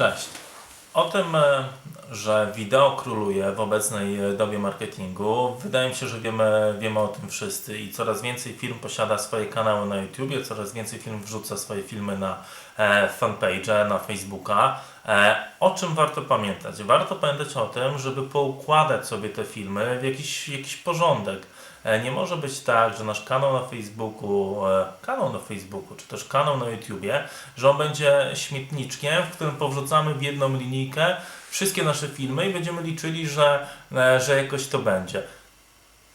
Cześć. O tym, e, że wideo króluje w obecnej e, dobie marketingu, wydaje mi się, że wiemy, wiemy o tym wszyscy i coraz więcej firm posiada swoje kanały na YouTubie, coraz więcej firm wrzuca swoje filmy na e, fanpage, na Facebooka. E, o czym warto pamiętać? Warto pamiętać o tym, żeby poukładać sobie te filmy w jakiś, jakiś porządek. E, Nie może być tak, że nasz kanał na Facebooku, e, kanał na Facebooku, czy też kanał na YouTubie, że on będzie śmietniczkiem, w którym powrzucamy w jedną linijkę wszystkie nasze filmy i będziemy liczyli, że, e, że jakoś to będzie.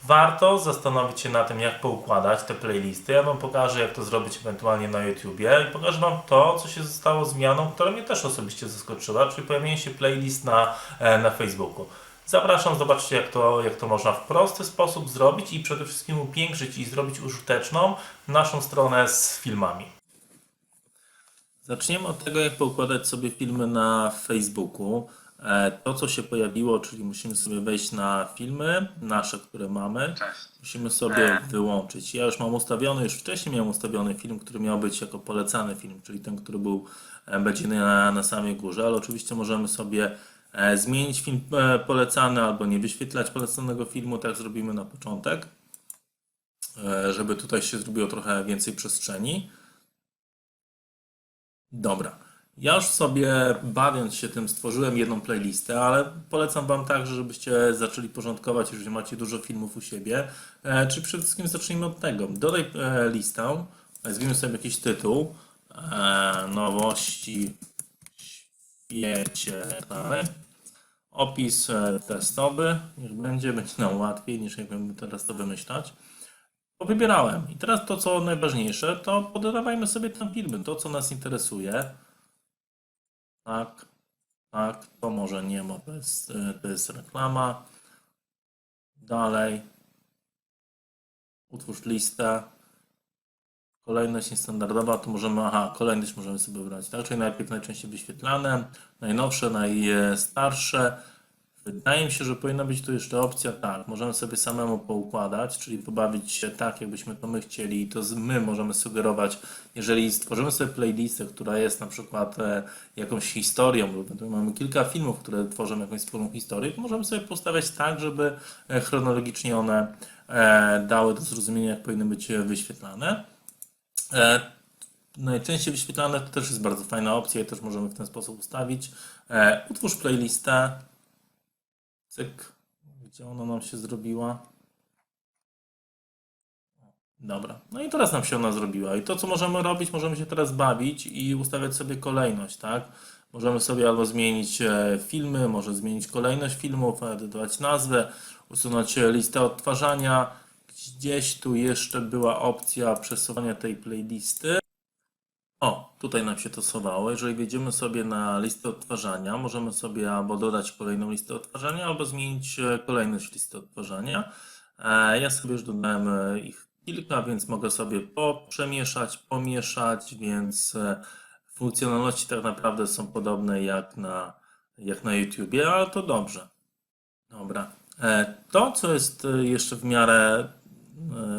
Warto zastanowić się na tym, jak poukładać te playlisty. Ja Wam pokażę, jak to zrobić ewentualnie na YouTubie i pokażę Wam to, co się zostało zmianą, która mnie też osobiście zaskoczyła, czyli pojawienie się playlist na, na Facebooku. Zapraszam, zobaczcie jak to, jak to można w prosty sposób zrobić i przede wszystkim upiększyć i zrobić użyteczną naszą stronę z filmami. Zaczniemy od tego, jak poukładać sobie filmy na Facebooku. E, To, co się pojawiło, czyli musimy sobie wejść na filmy nasze, które mamy. Cześć. Musimy sobie wyłączyć. Ja już mam ustawiony, już wcześniej miałem ustawiony film, który miał być jako polecany film, czyli ten, który był, e, będzie na, na samej górze, ale oczywiście możemy sobie e, zmienić film e, polecany albo nie wyświetlać polecanego filmu, tak zrobimy na początek, e, żeby tutaj się zrobiło trochę więcej przestrzeni. Dobra. Ja już sobie bawiąc się tym stworzyłem jedną playlistę, ale polecam Wam także, żebyście zaczęli porządkować, jeżeli macie dużo filmów u siebie. E, czy przede wszystkim zacznijmy od tego. Dodaj e, listę, nazwijmy sobie jakiś tytuł. E, nowości w świecie. Tak. Opis e, testowy. Niech będzie, będzie nam łatwiej niż jakbym teraz to wymyślać. Wybierałem. I teraz to, co najważniejsze, to podawajmy sobie tam filmy, to, co nas interesuje. Tak, tak, to może nie ma, to jest, e, to jest reklama. Dalej. Utwórz listę. Kolejność niestandardowa, to możemy, aha, kolejność możemy sobie wybrać, tak? Czyli najpierw najczęściej wyświetlane, najnowsze, najstarsze. Wydaje mi się, że powinna być tu jeszcze opcja, tak, możemy sobie samemu poukładać, czyli pobawić się tak, jakbyśmy to my chcieli i to my możemy sugerować, jeżeli stworzymy sobie playlistę, która jest na przykład e, jakąś historią, ewentualnie mamy kilka filmów, które tworzą jakąś wspólną historię, to możemy sobie postawiać tak, żeby e, chronologicznie one e, dały do zrozumienia, jak powinny być wyświetlane. E, najczęściej wyświetlane to też jest bardzo fajna opcja i też możemy w ten sposób ustawić. E, utwórz playlistę. Cyk. Gdzie ona nam się zrobiła? Dobra. No i teraz nam się ona zrobiła. I to, co możemy robić, możemy się teraz bawić i ustawiać sobie kolejność, tak? Możemy sobie albo zmienić e, filmy, może zmienić kolejność filmów, edytować nazwę, usunąć listę odtwarzania. Gdzieś tu jeszcze była opcja przesuwania tej playlisty. O, tutaj nam się to schowało. Jeżeli wejdziemy sobie na listę odtwarzania, możemy sobie albo dodać kolejną listę odtwarzania, albo zmienić e, kolejność listy odtwarzania. E, Ja sobie już dodałem e, ich kilka, więc mogę sobie poprzemieszać, pomieszać, więc funkcjonalności tak naprawdę są podobne jak na, jak na YouTubie, ale to dobrze. Dobra. To, co jest jeszcze w miarę,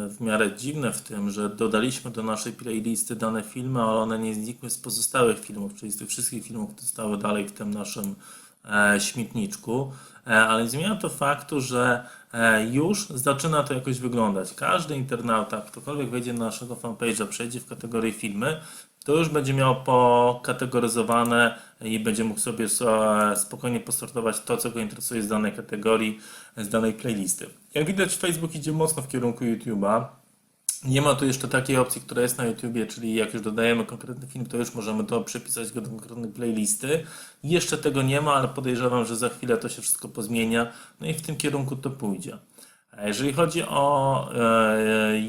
w miarę dziwne w tym, że dodaliśmy do naszej playlisty dane filmy, ale one nie znikły z pozostałych filmów, czyli z tych wszystkich filmów, które zostały dalej w tym naszym e, śmietniczku, e, ale nie zmienia to faktu, że e, już zaczyna to jakoś wyglądać. Każdy internauta, ktokolwiek wejdzie na naszego fanpage'a, przejdzie w kategorię filmy, to już będzie miał pokategoryzowane i będzie mógł sobie e, spokojnie posortować to, co go interesuje z danej kategorii, z danej playlisty. Jak widać, Facebook idzie mocno w kierunku YouTube'a. Nie ma tu jeszcze takiej opcji, która jest na YouTubie, czyli jak już dodajemy konkretny film, to już możemy to przypisać go do konkretnej playlisty. Jeszcze tego nie ma, ale podejrzewam, że za chwilę to się wszystko pozmienia, no i w tym kierunku to pójdzie. A jeżeli chodzi o e,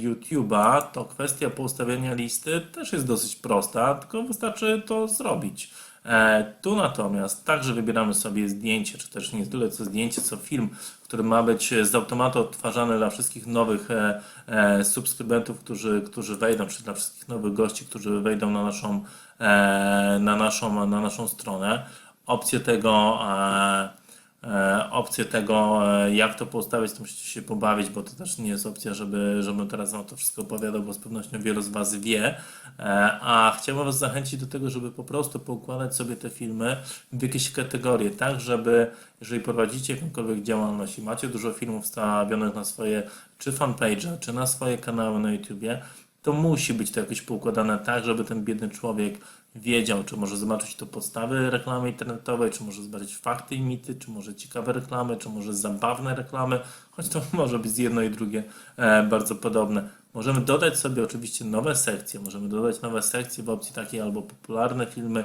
YouTube'a, to kwestia poustawiania listy też jest dosyć prosta, tylko wystarczy to zrobić. E, tu natomiast także wybieramy sobie zdjęcie, czy też nie tyle co zdjęcie, co film, który ma być z automatu odtwarzany dla wszystkich nowych e, subskrybentów, którzy, którzy wejdą, czy dla wszystkich nowych gości, którzy wejdą na naszą, na naszą, na naszą stronę. Opcję tego opcję tego, e, jak to poustawiać, to musicie się pobawić, bo to też nie jest opcja, żeby, żebym teraz wam to wszystko opowiadał, bo z pewnością wielu z was wie. E, A chciałbym was zachęcić do tego, żeby po prostu poukładać sobie te filmy w jakieś kategorie, tak, żeby jeżeli prowadzicie jakąkolwiek działalność i macie dużo filmów wstawionych na swoje czy fanpage'a, czy na swoje kanały na YouTubie, to musi być to jakoś poukładane tak, żeby ten biedny człowiek wiedział, czy może zobaczyć to podstawy reklamy internetowej, czy może zobaczyć fakty i mity, czy może ciekawe reklamy, czy może zabawne reklamy, choć to może być jedno i drugie e, bardzo podobne. Możemy dodać sobie oczywiście nowe sekcje, możemy dodać nowe sekcje w opcji takiej albo popularne filmy,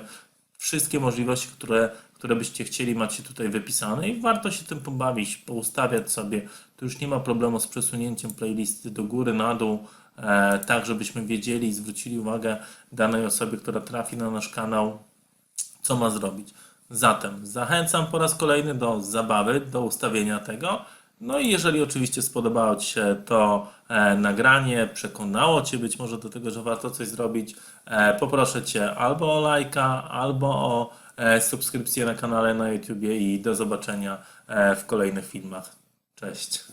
wszystkie możliwości, które, które byście chcieli, macie tutaj wypisane i warto się tym pobawić, poustawiać sobie. Tu już nie ma problemu z przesunięciem playlisty do góry, na dół, tak żebyśmy wiedzieli i zwrócili uwagę danej osobie, która trafi na nasz kanał, co ma zrobić. Zatem zachęcam po raz kolejny do zabawy, do ustawienia tego. No i jeżeli oczywiście spodobało Ci się to e, nagranie, przekonało Cię być może do tego, że warto coś zrobić, e, poproszę Cię albo o lajka, albo o e, subskrypcję na kanale na YouTubie i do zobaczenia e, w kolejnych filmach. Cześć.